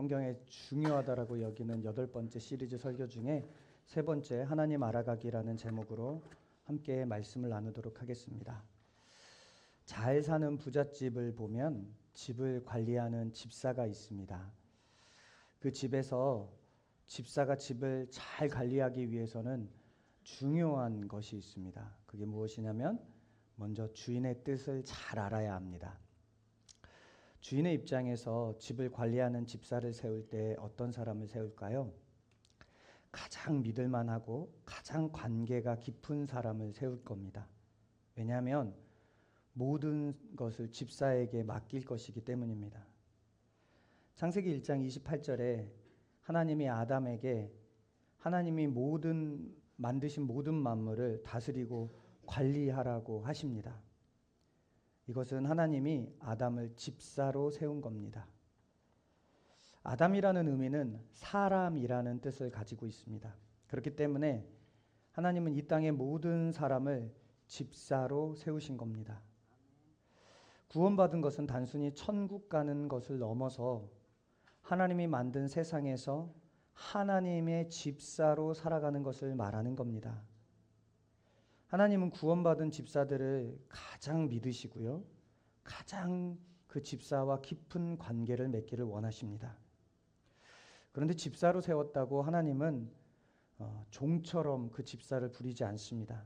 성경에 중요하다라고 여기는 여덟 번째 시리즈 설교 중에 세 번째 하나님 알아가기라는 제목으로 함께 말씀을 나누도록 하겠습니다. 잘 사는 부잣집을 보면 집을 관리하는 집사가 있습니다. 그 집에서 집사가 집을 잘 관리하기 위해서는 중요한 것이 있습니다. 그게 무엇이냐면 먼저 주인의 뜻을 잘 알아야 합니다. 주인의 입장에서 집을 관리하는 집사를 세울 때 어떤 사람을 세울까요? 가장 믿을만하고 가장 관계가 깊은 사람을 세울 겁니다. 왜냐하면 모든 것을 집사에게 맡길 것이기 때문입니다. 창세기 1장 28절에 하나님이 아담에게 하나님이 모든 만드신 모든 만물을 다스리고 관리하라고 하십니다. 이것은 하나님이 아담을 집사로 세운 겁니다. 아담이라는 의미는 사람이라는 뜻을 가지고 있습니다. 그렇기 때문에 하나님은 이 땅의 모든 사람을 집사로 세우신 겁니다. 구원받은 것은 단순히 천국 가는 것을 넘어서 하나님이 만든 세상에서 하나님의 집사로 살아가는 것을 말하는 겁니다. 하나님은 구원받은 집사들을 가장 믿으시고요. 가장 그 집사와 깊은 관계를 맺기를 원하십니다. 그런데 집사로 세웠다고 하나님은 어, 종처럼 그 집사를 부리지 않습니다.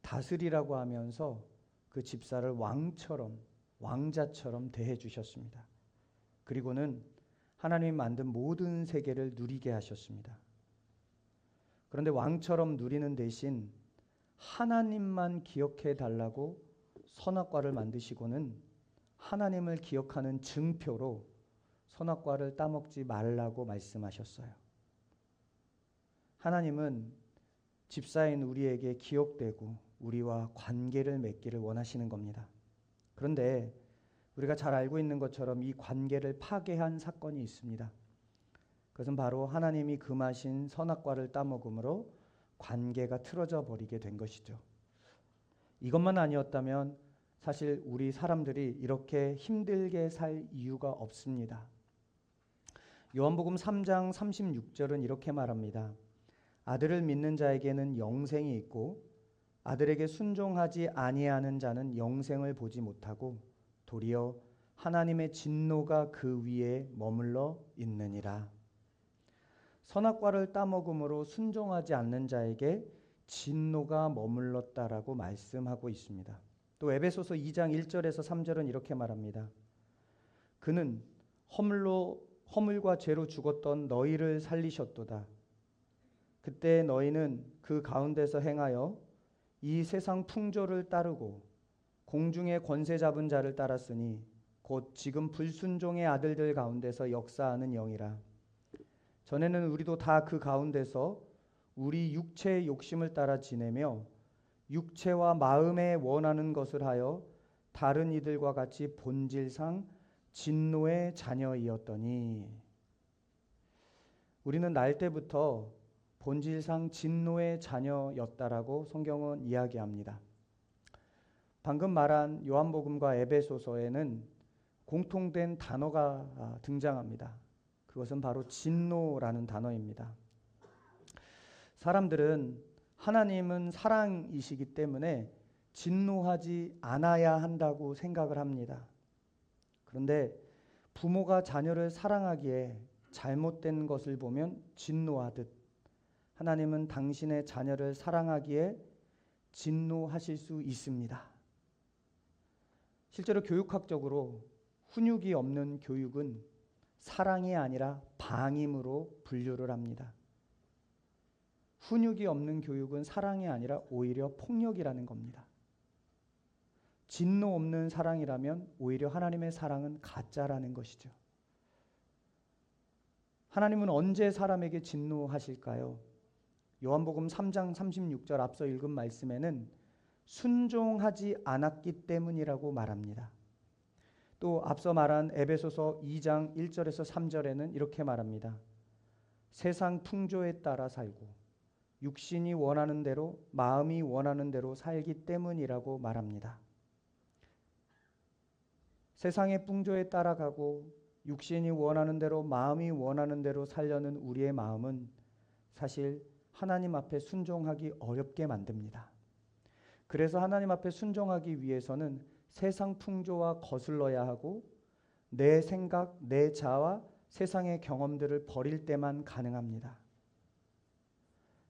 다스리라고 하면서 그 집사를 왕처럼 왕자처럼 대해 주셨습니다. 그리고는 하나님이 만든 모든 세계를 누리게 하셨습니다. 그런데 왕처럼 누리는 대신 하나님만 기억해 달라고 선악과를 만드시고는 하나님을 기억하는 증표로 선악과를 따먹지 말라고 말씀하셨어요. 하나님은 집사인 우리에게 기억되고 우리와 관계를 맺기를 원하시는 겁니다. 그런데 우리가 잘 알고 있는 것처럼 이 관계를 파괴한 사건이 있습니다. 그것은 바로 하나님이 금하신 선악과를 따먹음으로 관계가 틀어져 버리게 된 것이죠. 이것만 아니었다면 사실 우리 사람들이 이렇게 힘들게 살 이유가 없습니다. 요한복음 3장 36절은 이렇게 말합니다. 아들을 믿는 자에게는 영생이 있고 아들에게 순종하지 아니하는 자는 영생을 보지 못하고 도리어 하나님의 진노가 그 위에 머물러 있느니라. 선악과를 따먹음으로 순종하지 않는 자에게 진노가 머물렀다라고 말씀하고 있습니다. 또 에베소서 2장 1절에서 3절은 이렇게 말합니다. 그는 허물로 허물과 죄로 죽었던 너희를 살리셨도다. 그때 너희는 그 가운데서 행하여 이 세상 풍조를 따르고 공중의 권세 잡은 자를 따랐으니 곧 지금 불순종의 아들들 가운데서 역사하는 영이라. 전에는 우리도 다 그 가운데서 우리 육체의 욕심을 따라 지내며 육체와 마음에 원하는 것을 하여 다른 이들과 같이 본질상 진노의 자녀이었더니 우리는 날 때부터 본질상 진노의 자녀였다라고 성경은 이야기합니다. 방금 말한 요한복음과 에베소서에는 공통된 단어가 등장합니다. 그것은 바로 진노라는 단어입니다. 사람들은 하나님은 사랑이시기 때문에 진노하지 않아야 한다고 생각을 합니다. 그런데 부모가 자녀를 사랑하기에 잘못된 것을 보면 진노하듯 하나님은 당신의 자녀를 사랑하기에 진노하실 수 있습니다. 실제로 교육학적으로 훈육이 없는 교육은 사랑이 아니라 방임으로 분류를 합니다. 훈육이 없는 교육은 사랑이 아니라 오히려 폭력이라는 겁니다. 진노 없는 사랑이라면 오히려 하나님의 사랑은 가짜라는 것이죠. 하나님은 언제 사람에게 진노하실까요? 요한복음 3장 36절 앞서 읽은 말씀에는 순종하지 않았기 때문이라고 말합니다. 또 앞서 말한 에베소서 2장 1절에서 3절에는 이렇게 말합니다. 세상 풍조에 따라 살고 육신이 원하는 대로 마음이 원하는 대로 살기 때문이라고 말합니다. 세상의 풍조에 따라가고 육신이 원하는 대로 마음이 원하는 대로 살려는 우리의 마음은 사실 하나님 앞에 순종하기 어렵게 만듭니다. 그래서 하나님 앞에 순종하기 위해서는 세상 풍조와 거슬러야 하고 내 생각, 내 자와 세상의 경험들을 버릴 때만 가능합니다.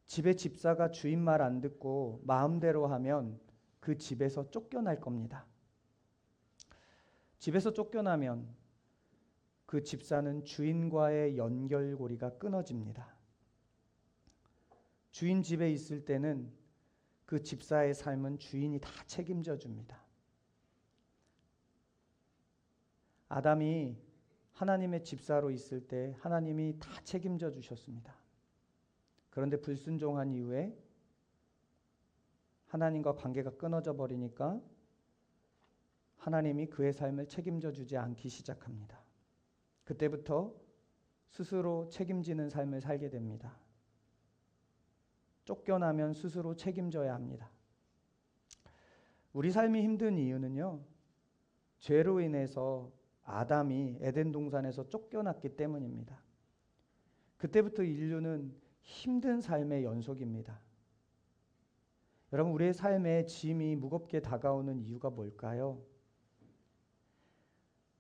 집에 집사가 주인 말 안 듣고 마음대로 하면 그 집에서 쫓겨날 겁니다. 집에서 쫓겨나면 그 집사는 주인과의 연결고리가 끊어집니다. 주인 집에 있을 때는 그 집사의 삶은 주인이 다 책임져 줍니다. 아담이 하나님의 집사로 있을 때 하나님이 다 책임져 주셨습니다. 그런데 불순종한 이후에 하나님과 관계가 끊어져 버리니까 하나님이 그의 삶을 책임져 주지 않기 시작합니다. 그때부터 스스로 책임지는 삶을 살게 됩니다. 쫓겨나면 스스로 책임져야 합니다. 우리 삶이 힘든 이유는요, 죄로 인해서 아담이 에덴 동산에서 쫓겨났기 때문입니다. 그때부터 인류는 힘든 삶의 연속입니다. 여러분, 우리의 삶에 짐이 무겁게 다가오는 이유가 뭘까요?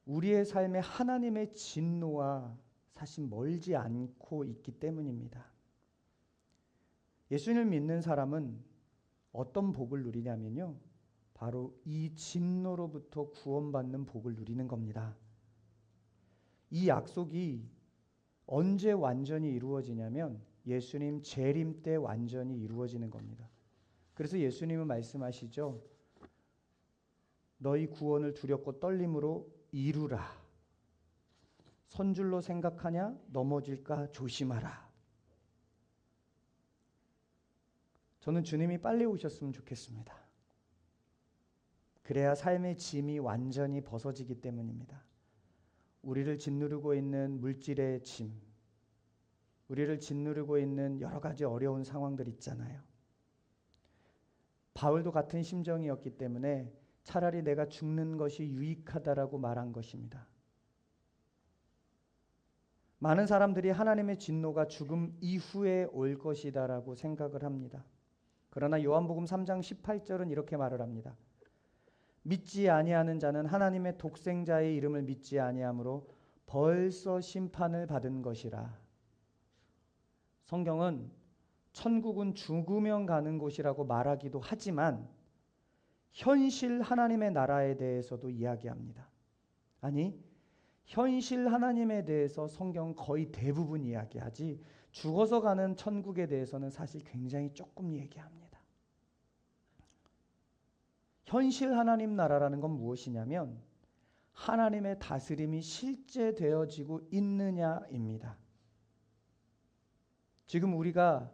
우리의 삶에 하나님의 진노와 사실 멀지 않고 있기 때문입니다. 예수님을 믿는 사람은 어떤 복을 누리냐면요. 바로 이 진노로부터 구원받는 복을 누리는 겁니다. 이 약속이 언제 완전히 이루어지냐면 예수님 재림 때 완전히 이루어지는 겁니다. 그래서 예수님은 말씀하시죠. 너희 구원을 두렵고 떨림으로 이루라. 선줄로 생각하냐 넘어질까 조심하라. 저는 주님이 빨리 오셨으면 좋겠습니다. 그래야 삶의 짐이 완전히 벗어지기 때문입니다. 우리를 짓누르고 있는 물질의 짐, 우리를 짓누르고 있는 여러 가지 어려운 상황들 있잖아요. 바울도 같은 심정이었기 때문에 차라리 내가 죽는 것이 유익하다라고 말한 것입니다. 많은 사람들이 하나님의 진노가 죽음 이후에 올 것이다라고 생각을 합니다. 그러나 요한복음 3장 18절은 이렇게 말을 합니다. 믿지 아니하는 자는 하나님의 독생자의 이름을 믿지 아니하므로 벌써 심판을 받은 것이라. 성경은 천국은 죽으면 가는 곳이라고 말하기도 하지만 현실 하나님의 나라에 대해서도 이야기합니다. 아니, 현실 하나님에 대해서 성경 거의 대부분 이야기하지 죽어서 가는 천국에 대해서는 사실 굉장히 조금 얘기합니다. 현실 하나님 나라라는 건 무엇이냐면 하나님의 다스림이 실제 되어지고 있느냐입니다. 지금 우리가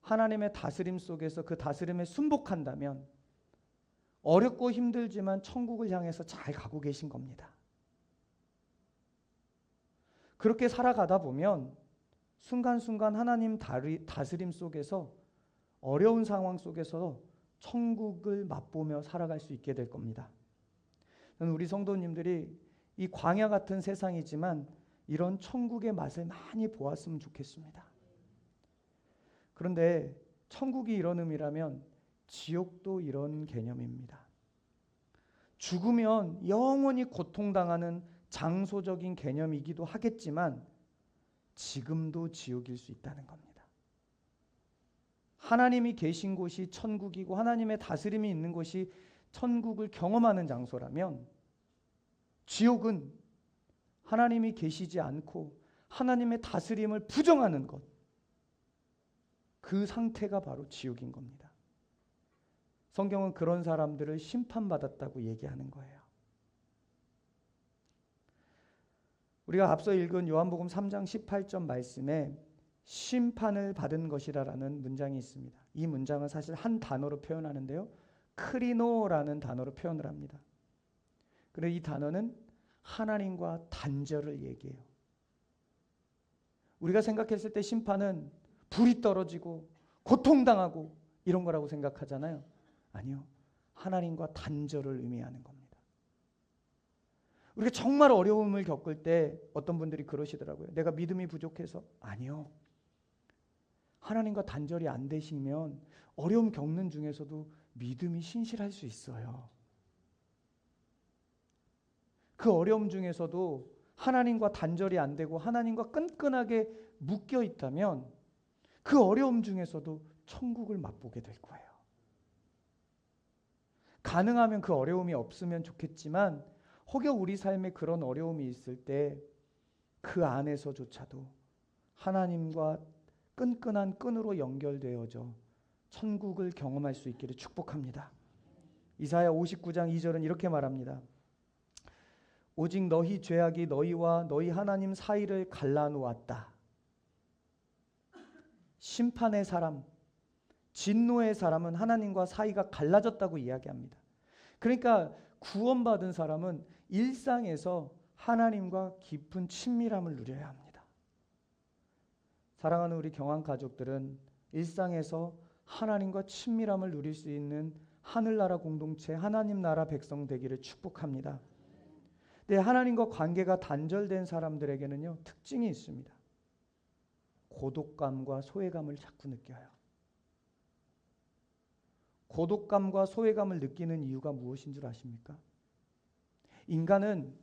하나님의 다스림 속에서 그 다스림에 순복한다면 어렵고 힘들지만 천국을 향해서 잘 가고 계신 겁니다. 그렇게 살아가다 보면 순간순간 하나님 다스림 속에서 어려운 상황 속에서 천국을 맛보며 살아갈 수 있게 될 겁니다. 우리 성도님들이 이 광야 같은 세상이지만 이런 천국의 맛을 많이 보았으면 좋겠습니다. 그런데 천국이 이런 의미라면 지옥도 이런 개념입니다. 죽으면 영원히 고통당하는 장소적인 개념이기도 하겠지만 지금도 지옥일 수 있다는 겁니다. 하나님이 계신 곳이 천국이고 하나님의 다스림이 있는 곳이 천국을 경험하는 장소라면 지옥은 하나님이 계시지 않고 하나님의 다스림을 부정하는 것. 그 상태가 바로 지옥인 겁니다. 성경은 그런 사람들을 심판받았다고 얘기하는 거예요. 우리가 앞서 읽은 요한복음 3장 18절 말씀에 심판을 받은 것이라라는 문장이 있습니다. 이 문장은 사실 한 단어로 표현하는데요. 크리노라는 단어로 표현을 합니다. 그리고 이 단어는 하나님과 단절을 얘기해요. 우리가 생각했을 때 심판은 불이 떨어지고 고통당하고 이런 거라고 생각하잖아요. 아니요. 하나님과 단절을 의미하는 겁니다. 우리가 정말 어려움을 겪을 때 어떤 분들이 그러시더라고요. 내가 믿음이 부족해서 아니요. 하나님과 단절이 안 되시면 어려움 겪는 중에서도 믿음이 신실할 수 있어요. 그 어려움 중에서도 하나님과 단절이 안 되고 하나님과 끈끈하게 묶여 있다면 그 어려움 중에서도 천국을 맛보게 될 거예요. 가능하면 그 어려움이 없으면 좋겠지만 혹여 우리 삶에 그런 어려움이 있을 때 그 안에서조차도 하나님과 끈끈한 끈으로 연결되어져 천국을 경험할 수 있기를 축복합니다. 이사야 59장 2절은 이렇게 말합니다. 오직 너희 죄악이 너희와 너희 하나님 사이를 갈라놓았다. 심판의 사람, 진노의 사람은 하나님과 사이가 갈라졌다고 이야기합니다. 그러니까 구원받은 사람은 일상에서 하나님과 깊은 친밀함을 누려야 합니다. 사랑하는 우리 경한 가족들은 일상에서 하나님과 친밀함을 누릴 수 있는 하늘나라 공동체, 하나님 나라 백성 되기를 축복합니다. 네, 하나님과 관계가 단절된 사람들에게는요, 특징이 있습니다. 고독감과 소외감을 자꾸 느껴요. 고독감과 소외감을 느끼는 이유가 무엇인 줄 아십니까? 인간은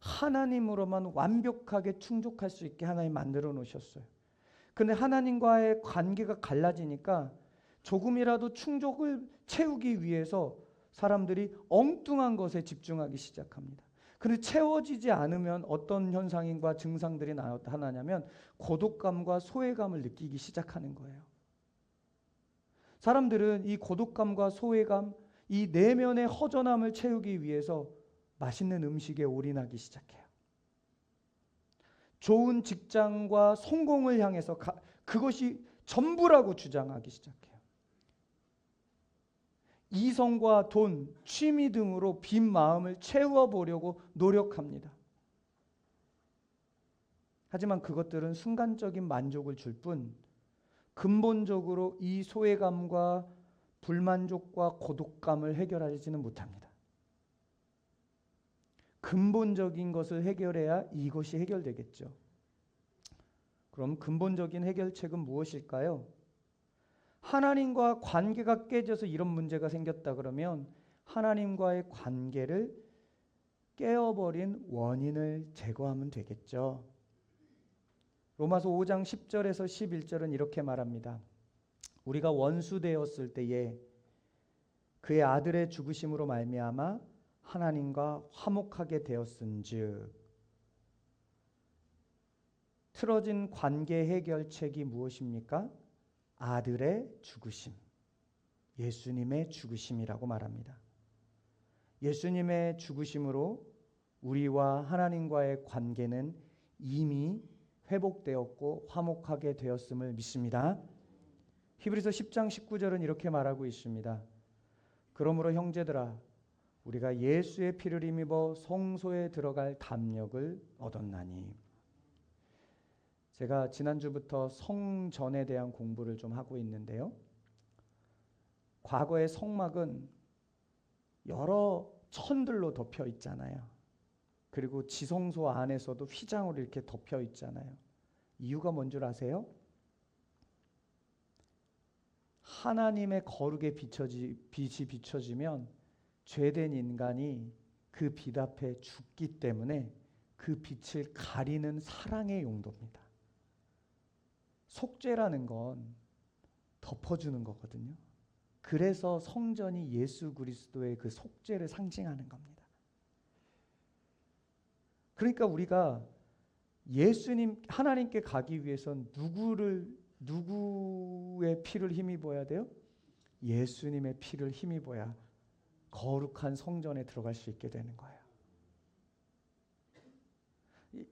하나님으로만 완벽하게 충족할 수 있게 하나님 만들어 놓으셨어요. 근데 하나님과의 관계가 갈라지니까 조금이라도 충족을 채우기 위해서 사람들이 엉뚱한 것에 집중하기 시작합니다. 근데 채워지지 않으면 어떤 현상과 증상들이 나타나냐면 고독감과 소외감을 느끼기 시작하는 거예요. 사람들은 이 고독감과 소외감, 이 내면의 허전함을 채우기 위해서 맛있는 음식에 올인하기 시작해요. 좋은 직장과 성공을 향해서 가, 그것이 전부라고 주장하기 시작해요. 이성과 돈, 취미 등으로 빈 마음을 채워 보려고 노력합니다. 하지만 그것들은 순간적인 만족을 줄 뿐 근본적으로 이 소외감과 불만족과 고독감을 해결하지는 못합니다. 근본적인 것을 해결해야 이것이 해결되겠죠. 그럼 근본적인 해결책은 무엇일까요? 하나님과 관계가 깨져서 이런 문제가 생겼다 그러면 하나님과의 관계를 깨어버린 원인을 제거하면 되겠죠. 로마서 5장 10절에서 11절은 이렇게 말합니다. 우리가 원수 되었을 때에 그의 아들의 죽으심으로 말미암아 하나님과 화목하게 되었은즉 틀어진 관계 해결책이 무엇입니까? 아들의 죽으심. 예수님의 죽으심이라고 말합니다. 예수님의 죽으심으로 우리와 하나님과의 관계는 이미 회복되었고 화목하게 되었음을 믿습니다. 히브리서 10장 19절은 이렇게 말하고 있습니다. 그러므로 형제들아 우리가 예수의 피를 힘입어 성소에 들어갈 담력을 얻었나니 제가 지난주부터 성전에 대한 공부를 좀 하고 있는데요. 과거의 성막은 여러 천들로 덮여 있잖아요. 그리고 지성소 안에서도 휘장으로 이렇게 덮여 있잖아요. 이유가 뭔 줄 아세요? 하나님의 비춰지, 빛이 비춰지면 죄된 인간이 그 빛 앞에 죽기 때문에 그 빛을 가리는 사랑의 용도입니다. 속죄라는 건 덮어주는 거거든요. 그래서 성전이 예수 그리스도의 그 속죄를 상징하는 겁니다. 그러니까 우리가 예수님 하나님께 가기 위해선 누구를 누구의 피를 힘입어야 돼요? 예수님의 피를 힘입어야 거룩한 성전에 들어갈 수 있게 되는 거예요.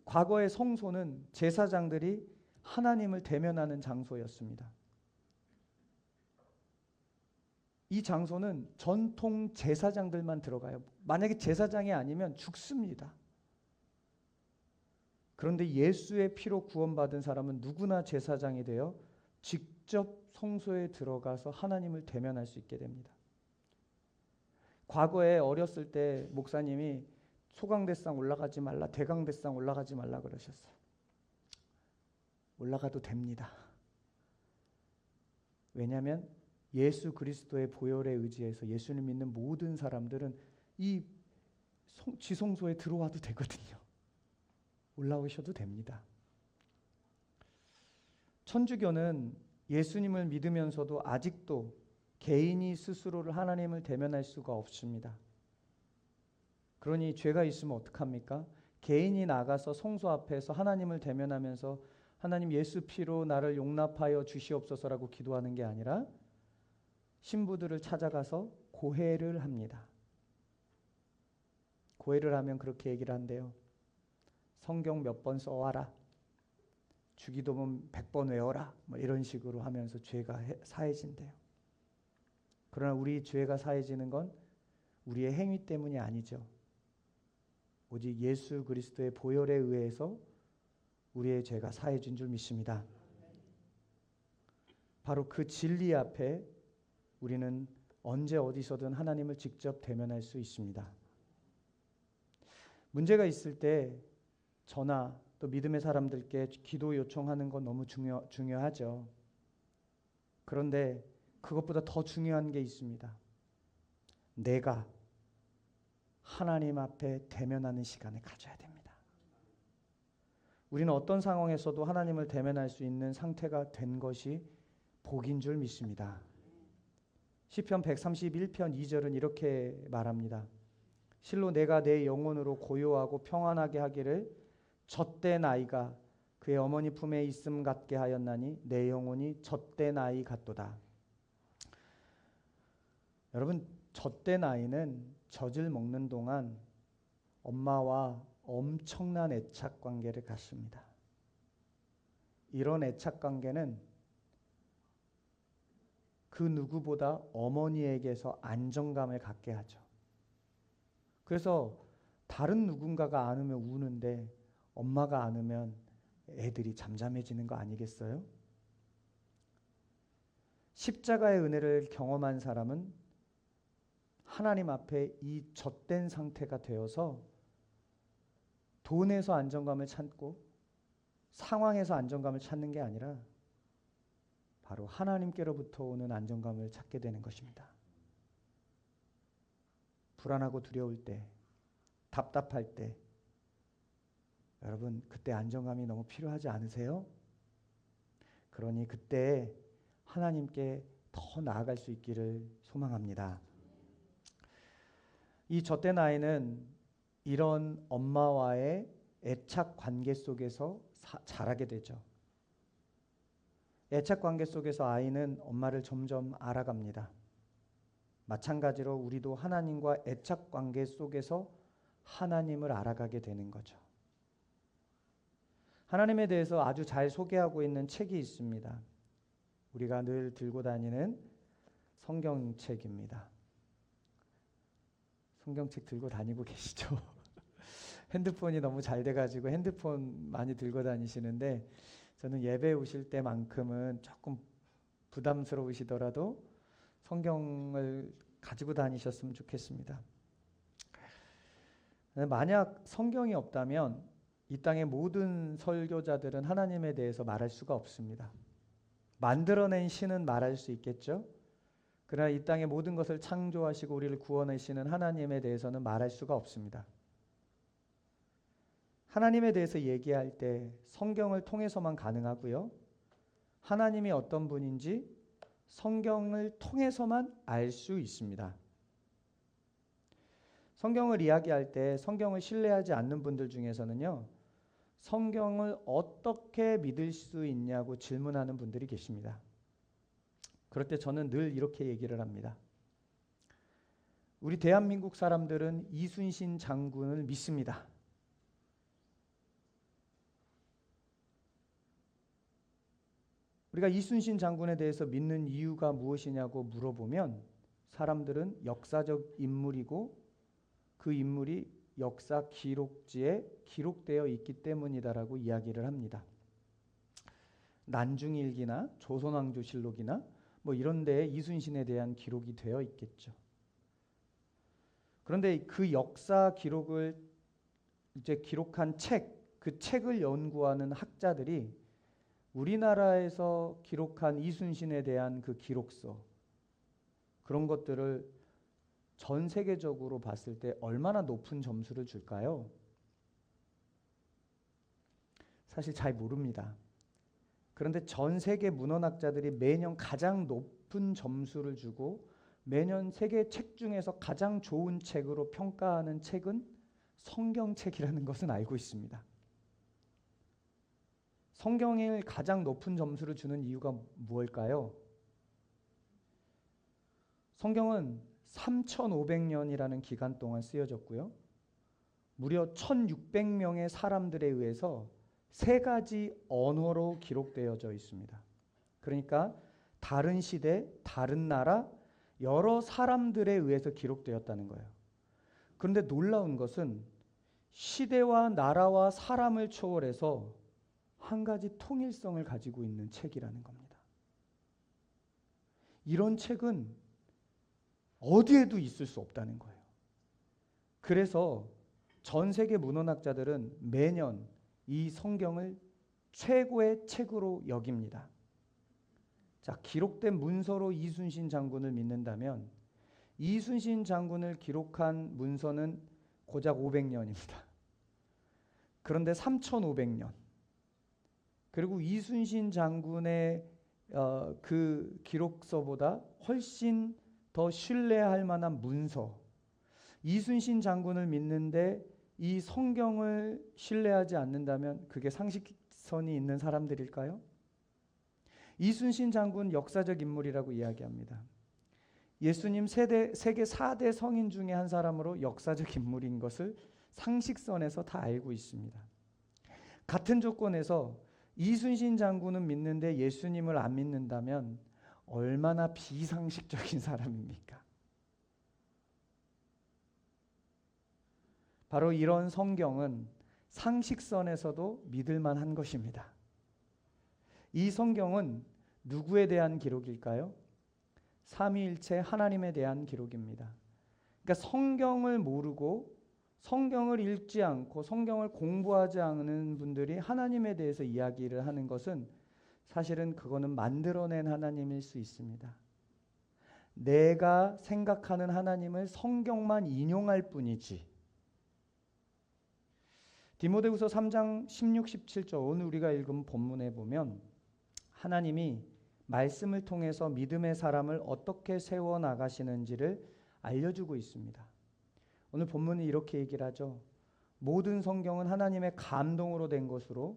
과거의 성소는 제사장들이 하나님을 대면하는 장소였습니다. 이 장소는 전통 제사장들만 들어가요. 만약에 제사장이 아니면 죽습니다. 그런데 예수의 피로 구원받은 사람은 누구나 제사장이 되어 직접 성소에 들어가서 하나님을 대면할 수 있게 됩니다. 과거에 어렸을 때 목사님이 소강대상 올라가지 말라, 대강대상 올라가지 말라 그러셨어요. 올라가도 됩니다. 왜냐하면 예수 그리스도의 보혈에 의지해서 예수님 믿는 모든 사람들은 이 지성소에 들어와도 되거든요. 올라오셔도 됩니다. 천주교는 예수님을 믿으면서도 아직도 개인이 스스로를 하나님을 대면할 수가 없습니다. 그러니 죄가 있으면 어떡합니까? 개인이 나가서 성소 앞에서 하나님을 대면하면서 하나님 예수 피로 나를 용납하여 주시옵소서라고 기도하는 게 아니라 신부들을 찾아가서 고해를 합니다. 고해를 하면 그렇게 얘기를 한대요. 성경 몇 번 써와라. 주기도문 100번 외워라. 뭐 이런 식으로 하면서 죄가 사해진대요. 그러나 우리 죄가 사해지는 건 우리의 행위 때문이 아니죠. 오직 예수 그리스도의 보혈에 의해서 우리의 죄가 사해진 줄 믿습니다. 바로 그 진리 앞에 우리는 언제 어디서든 하나님을 직접 대면할 수 있습니다. 문제가 있을 때 저나 또 믿음의 사람들께 기도 요청하는 건 너무 중요, 중요하죠. 그런데 그것보다 더 중요한 게 있습니다. 내가 하나님 앞에 대면하는 시간을 가져야 됩니다. 우리는 어떤 상황에서도 하나님을 대면할 수 있는 상태가 된 것이 복인 줄 믿습니다. 시편 131편 2절은 이렇게 말합니다. 실로 내가 내 영혼으로 고요하고 평안하게 하기를 젖된 아이가 그의 어머니 품에 있음 같게 하였나니 내 영혼이 젖된 아이 같도다. 여러분 젖된 아이는 젖을 먹는 동안 엄마와 엄청난 애착 관계를 갖습니다. 이런 애착 관계는 그 누구보다 어머니에게서 안정감을 갖게 하죠. 그래서 다른 누군가가 안으면 우는데 엄마가 안으면 애들이 잠잠해지는 거 아니겠어요? 십자가의 은혜를 경험한 사람은 하나님 앞에 이 젖된 상태가 되어서 돈에서 안정감을 찾고 상황에서 안정감을 찾는 게 아니라 바로 하나님께로부터 오는 안정감을 찾게 되는 것입니다. 불안하고 두려울 때, 답답할 때, 여러분 그때 안정감이 너무 필요하지 않으세요? 그러니 그때 하나님께 더 나아갈 수 있기를 소망합니다. 이 젖된 아이는 이런 엄마와의 애착 관계 속에서 사, 자라게 되죠. 애착 관계 속에서 아이는 엄마를 점점 알아갑니다. 마찬가지로 우리도 하나님과 애착 관계 속에서 하나님을 알아가게 되는 거죠. 하나님에 대해서 아주 잘 소개하고 있는 책이 있습니다. 우리가 늘 들고 다니는 성경책입니다. 성경책 들고 다니고 계시죠? 핸드폰이 너무 잘 돼가지고 핸드폰 많이 들고 다니시는데 저는 예배 오실 때만큼은 조금 부담스러우시더라도 성경을 가지고 다니셨으면 좋겠습니다. 만약 성경이 없다면 이 땅의 모든 설교자들은 하나님에 대해서 말할 수가 없습니다. 만들어낸 신은 말할 수 있겠죠. 그러나 이 땅의 모든 것을 창조하시고 우리를 구원하시는 하나님에 대해서는 말할 수가 없습니다. 하나님에 대해서 얘기할 때 성경을 통해서만 가능하고요. 하나님이 어떤 분인지 성경을 통해서만 알 수 있습니다. 성경을 이야기할 때 성경을 신뢰하지 않는 분들 중에서는요. 성경을 어떻게 믿을 수 있냐고 질문하는 분들이 계십니다. 그럴 때 저는 늘 이렇게 얘기를 합니다. 우리 대한민국 사람들은 이순신 장군을 믿습니다. 우리가 이순신 장군에 대해서 믿는 이유가 무엇이냐고 물어보면 사람들은 역사적 인물이고 그 인물이 역사 기록지에 기록되어 있기 때문이다라고 이야기를 합니다. 난중일기나 조선왕조실록이나 뭐 이런 데에 이순신에 대한 기록이 되어 있겠죠. 그런데 그 역사 기록을 이제 기록한 책, 그 책을 연구하는 학자들이 우리나라에서 기록한 이순신에 대한 그 기록서 그런 것들을 전 세계적으로 봤을 때 얼마나 높은 점수를 줄까요? 사실 잘 모릅니다. 그런데 전 세계 문헌학자들이 매년 가장 높은 점수를 주고 매년 세계 책 중에서 가장 좋은 책으로 평가하는 책은 성경책이라는 것은 알고 있습니다. 성경에 가장 높은 점수를 주는 이유가 무엇일까요? 성경은 3,500년이라는 기간 동안 쓰여졌고요. 무려 1,600명의 사람들에 의해서 세 가지 언어로 기록되어져 있습니다. 그러니까 다른 시대, 다른 나라, 여러 사람들에 의해서 기록되었다는 거예요. 그런데 놀라운 것은 시대와 나라와 사람을 초월해서 한 가지 통일성을 가지고 있는 책이라는 겁니다. 이런 책은 어디에도 있을 수 없다는 거예요. 그래서 전 세계 문헌학자들은 매년 이 성경을 최고의 책으로 여깁니다. 자, 기록된 문서로 이순신 장군을 믿는다면 이순신 장군을 기록한 문서는 고작 500년입니다. 그런데 3,500년. 그리고 이순신 장군의 어, 그 기록서보다 훨씬 더 신뢰할 만한 문서. 이순신 장군을 믿는데 이 성경을 신뢰하지 않는다면 그게 상식선이 있는 사람들일까요? 이순신 장군 역사적 인물이라고 이야기합니다. 예수님 세대, 세계 4대 성인 중에 한 사람으로 역사적 인물인 것을 상식선에서 다 알고 있습니다. 같은 조건에서 이순신 장군은 믿는데 예수님을 안 믿는다면 얼마나 비상식적인 사람입니까? 바로 이런 성경은 상식선에서도 믿을 만한 것입니다. 이 성경은 누구에 대한 기록일까요? 삼위일체 하나님에 대한 기록입니다. 그러니까 성경을 모르고 성경을 읽지 않고 성경을 공부하지 않는 분들이 하나님에 대해서 이야기를 하는 것은 사실은 그거는 만들어낸 하나님일 수 있습니다. 내가 생각하는 하나님을 성경만 인용할 뿐이지 디모데후서 3장 16, 17절 오늘 우리가 읽은 본문에 보면 하나님이 말씀을 통해서 믿음의 사람을 어떻게 세워 나가시는지를 알려주고 있습니다. 오늘 본문이 이렇게 얘기를 하죠. 모든 성경은 하나님의 감동으로 된 것으로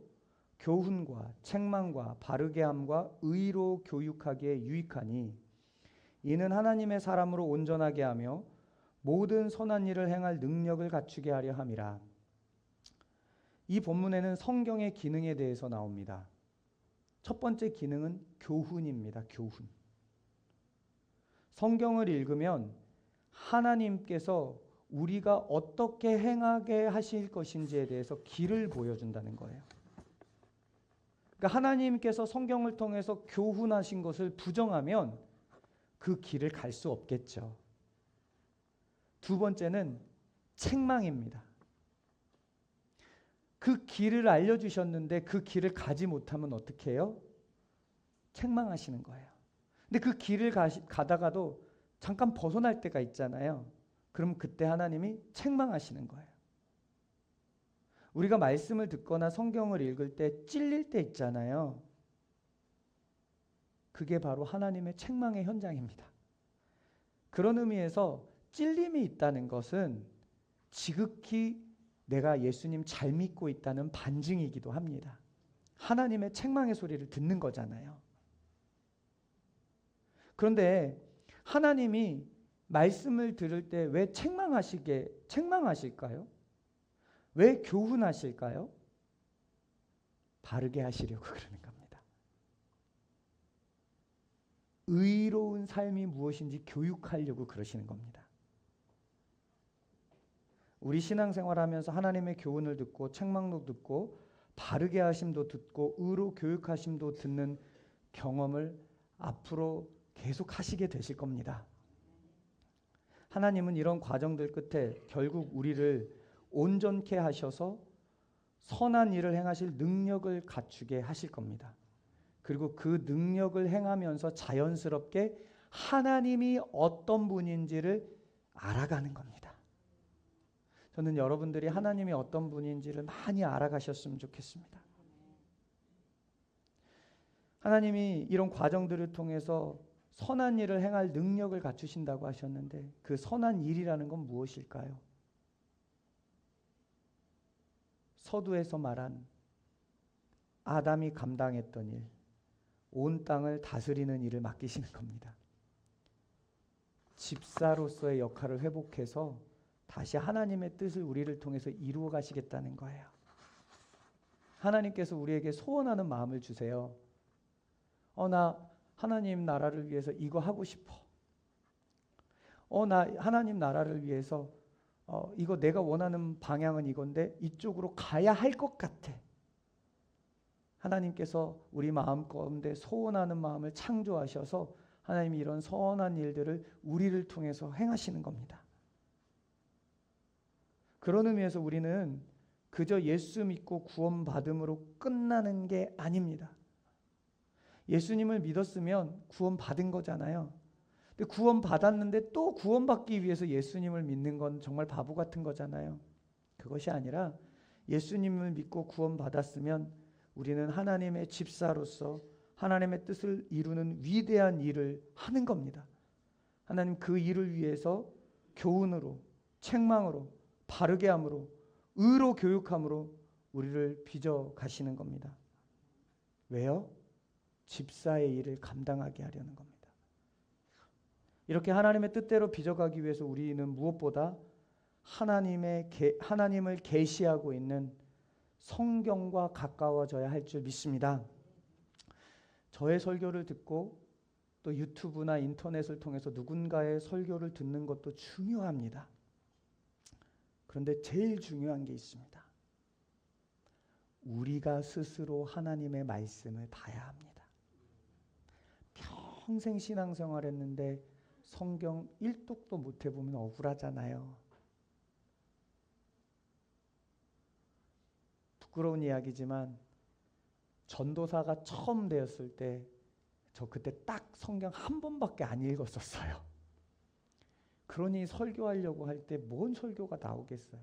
교훈과 책망과 바르게 함과 의로 교육하기에 유익하니 이는 하나님의 사람으로 온전하게 하며 모든 선한 일을 행할 능력을 갖추게 하려 함이라. 이 본문에는 성경의 기능에 대해서 나옵니다. 첫 번째 기능은 교훈입니다. 교훈. 성경을 읽으면 하나님께서 우리가 어떻게 행하게 하실 것인지에 대해서 길을 보여준다는 거예요. 그러니까 하나님께서 성경을 통해서 교훈하신 것을 부정하면 그 길을 갈 수 없겠죠. 두 번째는 책망입니다. 그 길을 알려주셨는데 그 길을 가지 못하면 어떻게 해요? 책망하시는 거예요. 근데 그 길을 가시, 가다가도 잠깐 벗어날 때가 있잖아요. 그럼 그때 하나님이 책망하시는 거예요. 우리가 말씀을 듣거나 성경을 읽을 때 찔릴 때 있잖아요. 그게 바로 하나님의 책망의 현장입니다. 그런 의미에서 찔림이 있다는 것은 지극히 내가 예수님 잘 믿고 있다는 반증이기도 합니다. 하나님의 책망의 소리를 듣는 거잖아요. 그런데 하나님이 말씀을 들을 때 왜 책망하시게 책망하실까요? 왜 교훈하실까요? 바르게 하시려고 그러는 겁니다. 의로운 삶이 무엇인지 교육하려고 그러시는 겁니다. 우리 신앙생활 하면서 하나님의 교훈을 듣고 책망도 듣고 바르게 하심도 듣고 의로 교육하심도 듣는 경험을 앞으로 계속 하시게 되실 겁니다. 하나님은 이런 과정들 끝에 결국 우리를 온전케 하셔서 선한 일을 행하실 능력을 갖추게 하실 겁니다. 그리고 그 능력을 행하면서 자연스럽게 하나님이 어떤 분인지를 알아가는 겁니다. 저는 여러분들이 하나님이 어떤 분인지를 많이 알아가셨으면 좋겠습니다. 하나님이 이런 과정들을 통해서 선한 일을 행할 능력을 갖추신다고 하셨는데 그 선한 일이라는 건 무엇일까요? 서두에서 말한 아담이 감당했던 일, 온 땅을 다스리는 일을 맡기시는 겁니다. 집사로서의 역할을 회복해서 다시 하나님의 뜻을 우리를 통해서 이루어 가시겠다는 거예요. 하나님께서 우리에게 소원하는 마음을 주세요. 어, 나 하나님 나라를 위해서 이거 하고 싶어. 어, 나 하나님 나라를 위해서 어, 이거 내가 원하는 방향은 이건데 이쪽으로 가야 할 것 같아. 하나님께서 우리 마음 가운데 소원하는 마음을 창조하셔서 하나님이 이런 선한 일들을 우리를 통해서 행하시는 겁니다. 그런 의미에서 우리는 그저 예수 믿고 구원받음으로 끝나는 게 아닙니다. 예수님을 믿었으면 구원받은 거잖아요. 근데 구원받았는데 또 구원받기 위해서 예수님을 믿는 건 정말 바보 같은 거잖아요. 그것이 아니라 예수님을 믿고 구원받았으면 우리는 하나님의 집사로서 하나님의 뜻을 이루는 위대한 일을 하는 겁니다. 하나님 그 일을 위해서 교훈으로, 책망으로, 바르게 함으로, 의로 교육함으로 우리를 빚어 가시는 겁니다. 왜요? 집사의 일을 감당하게 하려는 겁니다. 이렇게 하나님의 뜻대로 빚어가기 위해서 우리는 무엇보다 하나님의 계, 하나님을 계시하고 있는 성경과 가까워져야 할 줄 믿습니다. 저의 설교를 듣고 또 유튜브나 인터넷을 통해서 누군가의 설교를 듣는 것도 중요합니다. 그런데 제일 중요한 게 있습니다. 우리가 스스로 하나님의 말씀을 봐야 합니다. 평생 신앙생활 했는데 성경 1독도 못 해보면 억울하잖아요. 부끄러운 이야기지만 전도사가 처음 되었을 때 저 그때 딱 성경 한 번밖에 안 읽었었어요. 그러니 설교하려고 할 때 뭔 설교가 나오겠어요.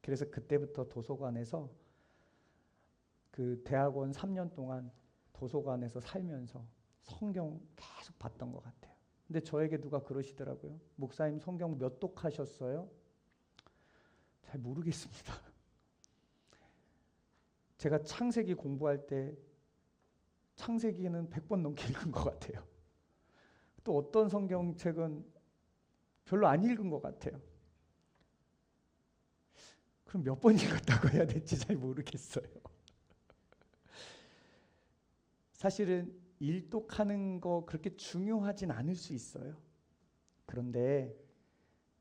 그래서 그때부터 도서관에서 그 대학원 3년 동안 도서관에서 살면서 성경 계속 봤던 것 같아요. 근데 저에게 누가 그러시더라고요. 목사님 성경 몇 독 하셨어요? 잘 모르겠습니다. 제가 창세기 공부할 때 창세기는 100번 넘게 읽은 것 같아요. 또 어떤 성경책은 별로 안 읽은 것 같아요. 그럼 몇 번 읽었다고 해야 될지 잘 모르겠어요. 사실은 일독하는 거 그렇게 중요하진 않을 수 있어요. 그런데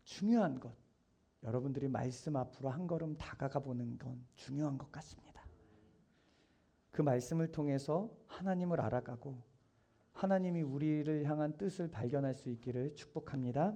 중요한 것, 여러분들이 말씀 앞으로 한 걸음 다가가 보는 건 중요한 것 같습니다. 그 말씀을 통해서 하나님을 알아가고 하나님이 우리를 향한 뜻을 발견할 수 있기를 축복합니다.